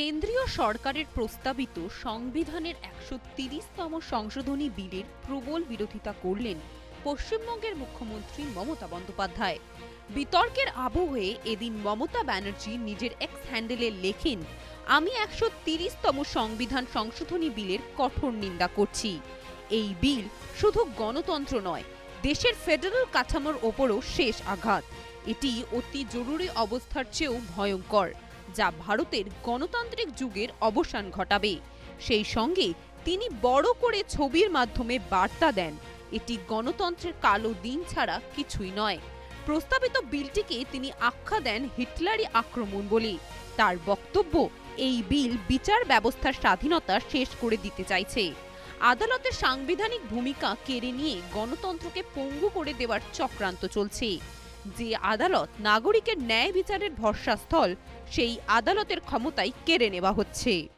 কেন্দ্রীয় সরকারের প্রস্তাবিত সংবিধানের একশো তিরিশতম সংশোধনী বিলের প্রবল বিরোধিতা করলেন পশ্চিমবঙ্গের মুখ্যমন্ত্রী মমতা বন্দ্যোপাধ্যায়। বিতর্কের আবহে এদিন মমতা ব্যানার্জি নিজের এক্স হ্যান্ডেলে লেখেন, আমি একশো তিরিশতম সংবিধান সংশোধনী বিলের কঠোর নিন্দা করছি। এই বিল শুধু গণতন্ত্র নয়, দেশের ফেডারেল কাঠামোর ওপরও শেষ আঘাত। এটি অতি জরুরি অবস্থার চেয়েও ভয়ঙ্কর। যা ভারতের গণতান্ত্রিক যুগের অবসান ঘটাবে। সেই সঙ্গে তিনি বড় করে ছবির মাধ্যমে বার্তা দেন, এটি গণতন্ত্রের কালো দিন ছাড়া কিছুই নয়। প্রস্তাবিত বিলটিকে তিনি আখ্যা দেন হিটলারি আক্রমণ বলে। তার বক্তব্য, এই বিল বিচার ব্যবস্থার স্বাধীনতা শেষ করে দিতে চাইছে। আদালতের সাংবিধানিক ভূমিকা কেড়ে নিয়ে গণতন্ত্রকে পঙ্গু করে দেওয়ার চক্রান্ত চলছে। যে আদালত নাগরিকের ন্যায় বিচারের ভরসাস্থল সেই আদালতের ক্ষমতায় কেড়ে নেওয়া হচ্ছে।